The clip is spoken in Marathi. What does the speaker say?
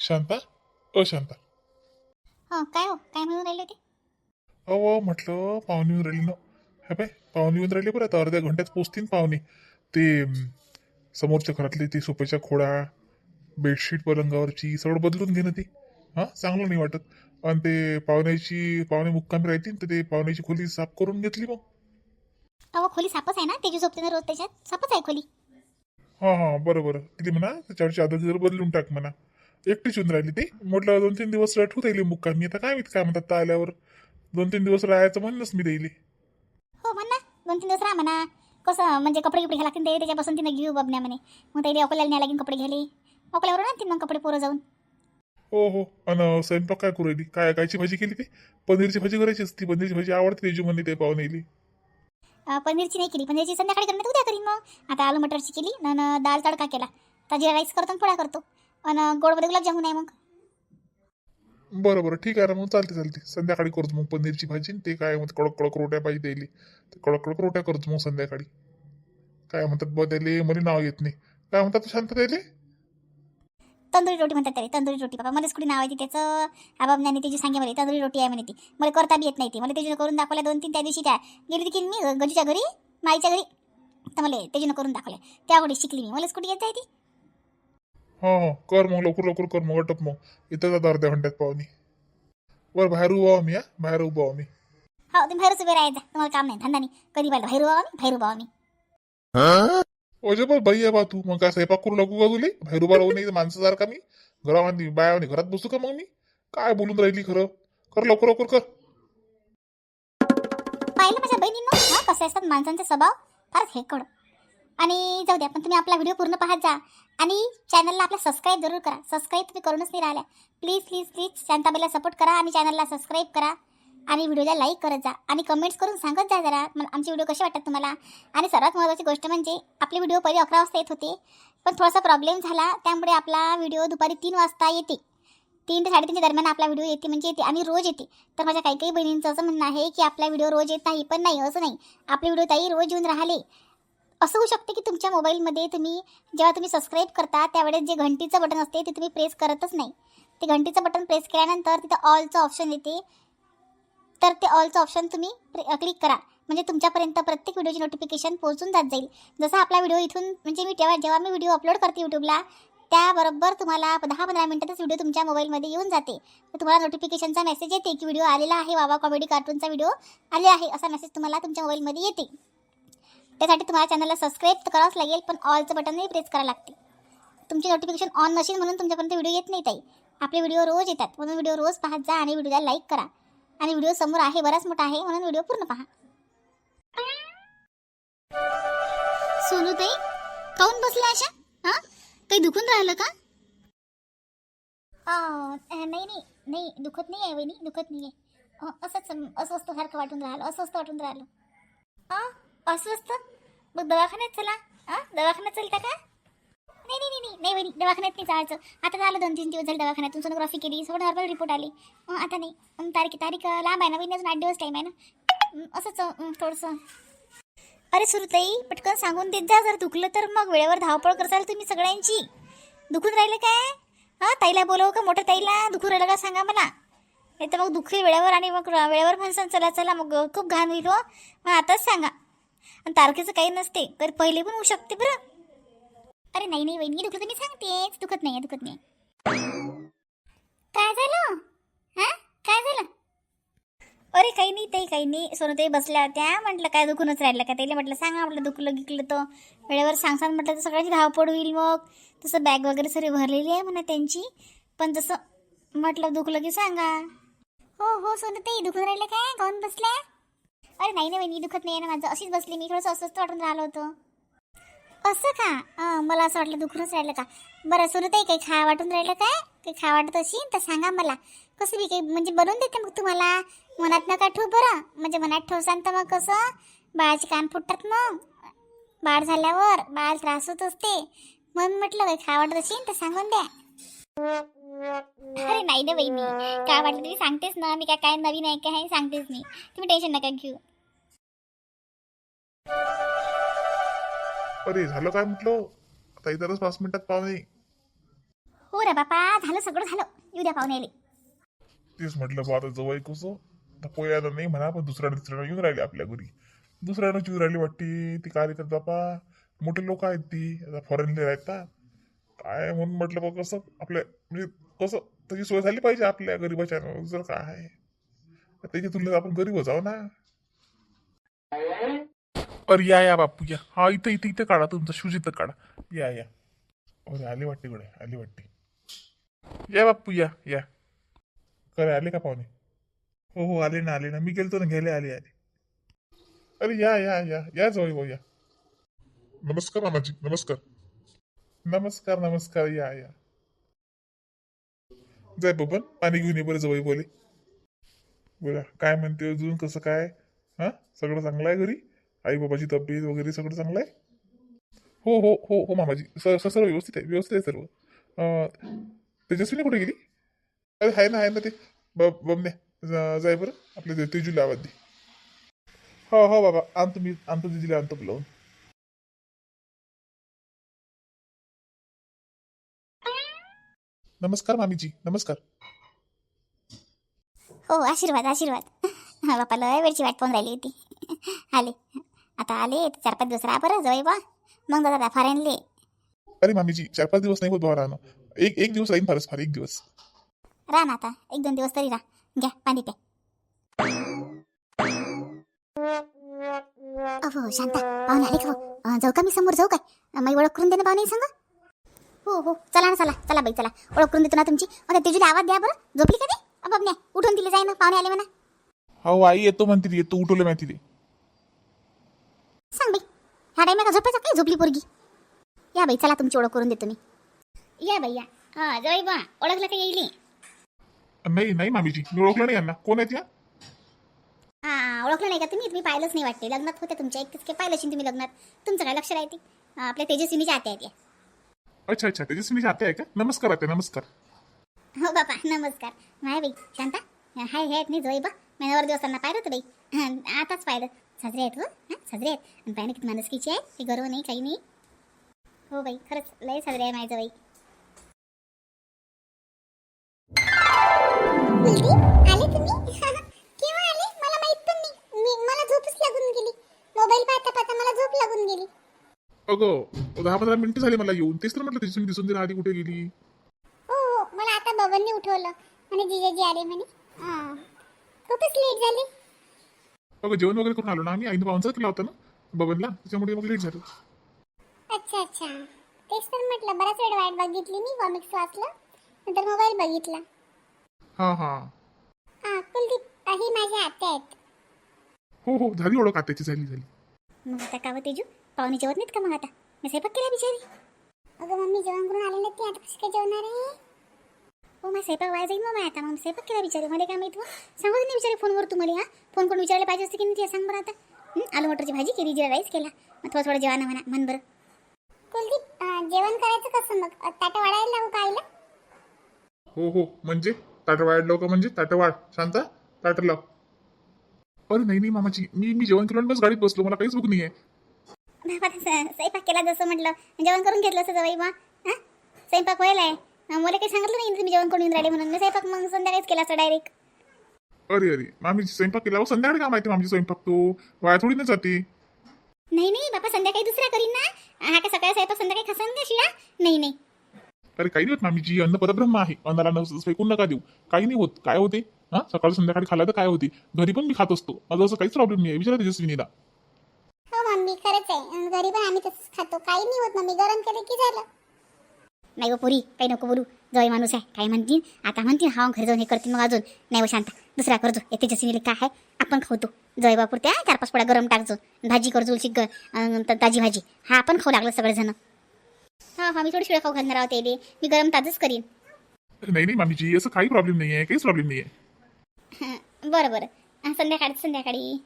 शांता? अ शांता. हो काय हो? काय म्हणून राहिले ते? अहो म्हटलं पाहुणे येऊन राहिली ना. हे पाय पाहुणे येऊन राहिले बरं आता अर्ध्या घंट्यात पोचतील पाहुणे. ते अं, समोरच्या घरातली ती सोप्याच्या खोडा बेडशीट पलंगावरची सगळं बदलून घे ना ती. हां चांगलं नाही वाटत. आणि ते पाहुण्याची पाहुणे मुक्कामी राहतील तर ते पाहुण्याची खोली साफ करून घेतली मग. अहो खोली सापच आहे ना? त्याची झोपते ना रोज त्याच्यात? सापच आहे खोली. हां हां बरं बरं. तिथे म्हणा? त्याच्यावर चादर जर बदलून टाक म्हणा. एकटीच येऊन राहिली ती. म्हटलं दोन तीन दिवस ठेवता येईल मुक्कामी. आता काय माहीत काय म्हणतात आल्यावर. दोन तीन दिवस राहायचं म्हणूनच मी देईल हो म्हण ना दोन तीन दिवस राहा म्हणा. कसं म्हणजे कपडे गिपडे घ्या लागतील ते त्याच्यापासून तिने घेऊ बबन्या म्हणे. मग त्याला अकोल्याला न्याय लागेल कपडे घ्यायला. अकोल्यावर आणतील मग कपडे पोरं जाऊन. हो हो. आणि स्वयंपाक काय करू राहिली? काय कायची भाजी केली ते? पनीरची भाजी करायची असती पनीरची भाजी आवडते तेजू म्हणली ते पाहुणे येईल पनीरची नाही केली. पनीरची संध्याकाळी करणार उद्या करीन मग? आता आलू मटरची केली. आणि दाल तडका केला. आता जिरा राईस करतो आणि पोळ्या करतो. आणि गोडमध्ये गुलाबजामुन आहे मग. बरं बरं ठीक आहे ना मग चालते चालते. संध्याकाळी करतो मग पनीरची भाजी आणि ते काय म्हणतात कडक कडक रोट्या पाहिजे द्यायली कडक कडक रोट्या करतो मग संध्याकाळी. काय म्हणतात बा त्याले मला नाव येत नाही. काय म्हणतात शांत त्याले? तंदुरी रोटी म्हणतात त्याला तंदुरी रोटी बाबा. मलाच कुठे नाव आहे ती त्याचं आबाबण्याने त्याची सांगे मला तंदुरी रोटी आहे म्हणे ती. मला करता बी येत नाही ती. मला त्याच्यानं करून दाखवल्या दोन तीन त्या दिवशी त्या. गेली ती की मी गजूच्या घरी माईच्या घरी. तर मला त्याच्यानं करून दाखवल्या. त्यावेळी शिकली मी. मलाच कुठे येत आहे ती. हां हां. कर मग लवकर लवकर कर मग अटप मग. इथं जात अर्ध्या घंट्यात पाहुणे बरं बाहेर उभा आहो मी हा. बाहेर उभा आहो मी. हो तुम्ही बाहेरच उभे राहायचा. तुम्हाला काम नाही धंदा नाही. कधी पाहिलं बाहेर उभा मी बाहेर उभा मी. ओजे बस बाई आहे बा तू. मग काय स्वयंपाक करू लागू का तुले? बाहेर उभा राहू नाही माणसासारखा मी. घरामध्ये बायावानी घरात बसू का मग मी? काय बोलून राहिली खरं? कर लवकर लवकर कर. पाहिलं माझ्या बहिणींना? हा कसे असतात माणसांचे स्वभाव? फारच हे कळ आणि जाऊ द्या पण तुम्ही आपला व्हिडिओ पूर्ण पाहत जा. आणि चॅनलला आपला सबस्क्राईब जरूर करा. सबस्क्राईब तुम्ही करूनच नाही राहिल्या प्लीज प्लीज प्लीज शांताबाईला सपोर्ट करा आणि चॅनलला सबस्क्राईब करा. आणि व्हिडिओला लाईक करत जा. आणि कमेंट्स करून सांगत जा जरा आमचे व्हिडिओ कसे वाटतात तुम्हाला? आणि सर्वात महत्त्वाची गोष्ट म्हणजे आपले व्हिडिओ पहिले अकरा वाजता येत होते. पण थोडासा प्रॉब्लेम झाला. त्यामुळे आपला व्हिडिओ दुपारी तीन वाजता येते. तीन ते साडेतीनच्या दरम्यान आपला व्हिडिओ येते म्हणजे येते आणि रोज येते. तर माझ्या काही काही बहिणींचं असं म्हणणं आहे की आपला व्हिडिओ रोज येत नाही. पण नाही असं नाही. आपले व्हिडिओ ताई रोज येऊन राहिले. असं होऊ शकते की तुमच्या मोबाईलमध्ये तुम्ही जेव्हा तुम्ही सबस्क्राईब करता त्यावेळेस जे घंटीचं बटन असते ते तुम्ही प्रेस करतच नाही. ते घंटीचं बटन प्रेस केल्यानंतर तिथं ऑलचं ऑप्शन येते. तर ते ऑलचं ऑप्शन तुम्ही क्लिक करा. म्हणजे तुमच्यापर्यंत प्रत्येक व्हिडिओची नोटिफिकेशन पोहोचून जात जाईल. जसा आपला व्हिडिओ इथून म्हणजे मी तेव्हा जेव्हा मी व्हिडिओ अपलोड करते यूट्यूबला त्याबरोबर तुम्हाला दहा पंधरा मिनिटातच व्हिडिओ तुमच्या मोबाईलमध्ये येऊन जाते. तर तुम्हाला नोटिफिकेशनचा मेसेज येते की व्हिडिओ आलेला आहे वावा कॉमेडी कार्टूनचा व्हिडिओ आलेला आहे असा मेसेज तुम्हाला तुमच्या मोबाईलमध्ये येते. त्यासाठी तुम्हाला चॅनलला सबस्क्राईब तर करावंच लागेल पण ऑलचं बटनही प्रेस करावं लागते. तुमची नोटिफिकेशन ऑन नसेल म्हणून तुमच्यापर्यंत व्हिडिओ येत नाही ताई. आपले व्हिडिओ रोज येतात म्हणून व्हिडिओ रोज पाहत जा आणि व्हिडिओला लाईक करा. आणि व्हिडिओ समोर आहे बराच मोठा आहे म्हणून व्हिडिओ पूर्ण पहा. सोनू ताई काऊन बसल्या अशा? हा? काही दुखून राहिलं का? नाही नाही नाही दुखत नाही आहे वहिनी दुखत नाही आहे असंच अस्वस्थ सारखं वाटून राहिलं अस्वस्थ वाटून राहिलं. हां अस्वस्थ मग दवाखान्यात चला. हां दवाखान्यात चलता का? नाही नाही नाही नाही नाही दवाखान्यात नाही जायचं आता झालं दोन तीन दिवस झाले दवाखान्यातून. सोनोग्राफी केली सगळं नॉर्मल रिपोर्ट आली. आता नाही. मग तारीख तारीख लांब आहे ना वहिनी अजून आठ दिवस टाईम आहे ना? असंच थोडंसं. अरे सुरुताई पटकन सांगून देत जा. जर दुखलं तर मग वेळेवर धावपळ करसाल तुम्ही सगळ्यांची. दुखून राहिलं काय? हां ताईला बोलव का मोठ्या ताईला? दुखून राहिलं का सांगा मला. नाही तर मग दुखी वेळेवर आणि मग वेळेवर म्हणसान चला चला मग खूप घाण होईल हो. मग आताच सांगा. आणि तारखेचं काही नसते तर पहिले पण होऊ शकते बरं. अरे नाही नाही वहिनी दुखलं तर मी सांगतेच. दुखत नाही दुखत नाही. काय झालं? हा? काय झालं? अरे काही नाही ताई काही नाही. सोनताई बसल्या होत्या. म्हटलं काय दुखूनच राहिलं का? त्याला म्हटलं सांगा म्हटलं दुखलं गिकलं तर. वेळेवर सांगसान म्हटलं तर सगळ्याची धावपळ होईल मग. तसं बॅग वगैरे सगळी भरलेली आहे म्हणा त्यांची. पण तसं म्हटलं दुखलं की सांगा. हो हो सोनताई दुखून राहिलं काय? कोण बसल्या? अरे नाही नाही मी दुखत नाही आहे ना माझं. अशीच बसली मी. थोडंसं अस्वस्थ वाटून राहिलं होतं. असं का? अं, मला असं वाटलं दुखूनच राहिलं का? बरं सोनताई काही खा वाटून राहिलं काय? काही खा वाटत अशी तर सांगा मला. कसं बी काही म्हणजे बनवून देते मग तुम्हाला. मनात नका ठेवू बरं. म्हणजे मनात ठेवसान तर मग कसं? बाळाचे कान फुटतात मग. बाळ झाल्यावर बाळ त्रास होत असते. म्हणून म्हटलं काही खा वाटत असेल तर सांगून द्या. अरे नाही ना मी. काय वाटलं तरी सांगतेच ना. मी काय काय नवीन आहे काय सांगतेच मी तुम्ही टेन्शन नका घेऊ. अरे झालं काय म्हटलं? आता इथंच पाच मिनिटात पाहुणे हो रे बापा झालं सगळं झालं. येऊ द्या पाहुणे आले तेच म्हटलं बा आता जवळ कसं आता पोयाला नाही म्हणा पण दुसऱ्या दुसऱ्याला येऊन राहिले आपल्या घरी. दुसऱ्यानं येऊन राहिली वाटते ती काय करत बापा? मोठे लोक आहेत ती आता फॉरेनले राहतात काय म्हणून म्हटलं बा कसं आपल्या म्हणजे कसं त्याची सोय झाली पाहिजे आपल्या गरीबाच्या जर काय. त्याच्या तुलनेत आपण गरीबच आहो ना. अरे या या बापू या. हा इथं इथं इथं काढा तुमचा. शूज इथं काढा. या या. अरे आली वाटते कुठे? आली वाटते. या बापू या या. करे आले का पाहुणे? हो हो आले ना आले ना. मी गेलतो ना घ्यायला आले आले. अरे या या या. या जवळ भाऊ या. नमस्कार मामाजी. नमस्कार. नमस्कार नमस्कार. या या. जाय बबन पाणी घेऊन ये बरं जवळ बोले. बोला काय म्हणते अजून? कसं काय? हा? सगळं चांगलं आहे घरी? आई बाबाची तब्येत वगैरे सगळं चांगलं आहे हो हो हो हो मामाजी. स- सर्व व्यवस्थित आहे व्यवस्थित आहे सर्व. तेजस्वीने कुठे गेली? अरे आहे ना आहे ना ते. ब बमण्या जाय बरं आपल्या ते तेजूला आवाज दे. हो हो बाबा आणतो मी आणतो दिदीला आणतो बोलावून नमस्कार मामीजी नमस्कार. हो आशीर्वाद आशीर्वाद. हा वेळची वाट पाहून राहिली होती. आले. आता आले तर चार पाच दिवस राहा बरं जवळ बा. मग दादा फॉरेनले अरे मामीजी चार पाच दिवस नाही होत भावा राहणं. एक एक दिवस राहीन फारच फार एक दिवस. राहा ना आता एक दोन दिवस तरी राहा. घ्या पाणी प्या. अहो शांता पाहुणे आले का हो? अं, जाऊ का मी समोर जाऊ काय? मी ओळख करून दे ना पाहुणे सांगा? हो हो चला ना चला चला बाई चला. ओळख करून देतो ना तुमची. अरे तेजुला आवाज द्या बरं. झोपली का ते? अबाब नाही उठून दिले जाय ना पाहुणे आले म्हणा. हो आई येतो म्हणते ती, येतो उठवलं माहिती ते सांग बाई. ह्या टाइम का झोपायचा काय झोपली पोरगी? या बाई चला तुमची ओळख करून देतो मी. या बाई या. हा जवळ बा. ओळखलं का येईल? नाही नाही मामीजी. मी ओळखलं नाही यांना. कोण आहेत या? हा ओळखलं नाही का तुम्ही? तुम्ही पाहिलंच नाही वाटते. लग्नात होते तुमच्या. एक काय पाहिलं असेल तुम्ही लग्नात? तुमचं काय लक्ष राहते? आपल्या तेजस्विनीच्या आत्या आहेत या. अच्छा अच्छा. तेजस्विनी जाते आहे का? नमस्कार आते नमस्कार. हो बापा. नमस्कार. नाही बाई शांता. हाय हे आहेत नाही जोई बा. महिन्यावर दिवसांना पाहिलं होतं बाई. आताच पाहिलं. साजरे आहेत हो? हां? साजरे आहेत. आणि पाहिलं किती माणुसकीची आहे. हे गर्व नाही काही नाही. हो बाई खरंच लय साजरे आहे माझं बाई आले तुम्ही? केव्हा आले? मला माहीत पण नाही. मी मला झोपच लागून गेली. मोबाईल पाहता पाहता मला झोप लागून गेली. अगं दहा पंधरा मिनिटं झाली मला येऊन. तेच तर म्हटलं तेजस्विनी दिसून दिला आधी कुठे गेली. हो हो. मला आता बबनने उठवलं. म्हणे जिजाजी आले म्हणे. हां. खूपच लेट झाले. अगं जेवण वगैरे करून आलो ना आम्ही. आईनं पाहुणचाच केला होता ना बबनला. त्याच्यामुळे मग लेट झालं. अच्छा अच्छा. तेच तर म्हटलं बराच वेळ वाट बघितली मी कॉमिक्स वाचलं. नंतर मोबाईल बघितला. हां हां. हा कुलदीप ही माझ्या आत्या आहेत. हो हो. झाली ओळख आत्याची झाली झाली. मग आता का तेजू? पाहुणे जेवत नाहीत का मग आता? मी स्वयंपाक केला बिचारी? अगं मम्मी जेवण करून आले नाही आता कशी काय जेवणार आहे? हो मग स्वयंपाक वाया जाईल मग मी आता. मग स्वयंपाक केला बिचारी. मला काय माहिती हो सांगू दे नाही विचारे फोनवर तुम्हाला हा? फोन करून विचारायला पाहिजे असते की नाही ते सांग बरं आता? आलू मटरची भाजी केली जिरा राईस केला. मग थोडं थोडं जेवण म्हणा म्हण बरं. कुलदीप जेवण करायचं कसं मग? ताटं वाढायला लागू का आईला? हो हो. म्हणजे? ताटं वाढ लाव का म्हणजे? ताटं वाढ. शांता? ताटं लाव. अरे नाही नाही मामाची मी मी जेवण केलं आणि बस गाडीत बसलो. मला काहीच भूक नाही आहे बाबा तसं स्वयंपाक केला जसं म्हटलं. जेवण करून घेतलं असं जवाई बा. हां? स्वयंपाक व्हायला आहे मला काही सांगितलं नाही तुम्ही जेवण करून येऊन राहिले म्हणून. मी स्वयंपाक मग संध्याकाळीच केला असं डायरेक्ट अरे अरे. मामी स्वयंपाक केला. हो, संध्याकाळी काय माहिती मामी स्वयंपाक तो. वाया थोडी ना जाते. नाही नाही बाबा संध्याकाळी दुसरा करीन ना. हा काय सकाळी स्वयंपाक संध्याकाळी खासान का शिळा? नाही नाही. अरे काही नाही होत मामीजी. अन्न परब्रह्म आहे. अन्नाला न फेकून नका देऊ. काही नाही होत. काय होते? हा सकाळ संध्याकाळी खाल्ला तर काय होते? घरी पण मी खात असतो. माझं असं काहीच प्रॉब्लेम नाही आहे विचारा तेजस्विनीला. हो मम्मी खरंच आहे. घरी पण आम्ही तसंच खातो. काही नाही होत मम्मी गरम केलं की झालं. नाही हो पुरी काही नको बोलू. जवळ माणूस आहे काय म्हणतील? आता म्हणतील हा घरी जाऊन हे करतील मग अजून. नाही हो शांत दुसरा करतो येते जसं काय? आहे आपण खावतो जय बापूर त्या चार पाच पोळ्या गरम टाकतो भाजी करतो शिक ताजी भाजी. हा आपण खाऊ लागलं सगळेजण. हा हा मी थोडी शिळं खाऊ घालणार आहोत ते मी गरम ताजच करीन. नाही नाही मामीजी असं काही प्रॉब्लेम नाही आहे काहीच प्रॉब्लेम नाही आहे बरं बरं. हं, संध्याकाळी संध्याकाळी.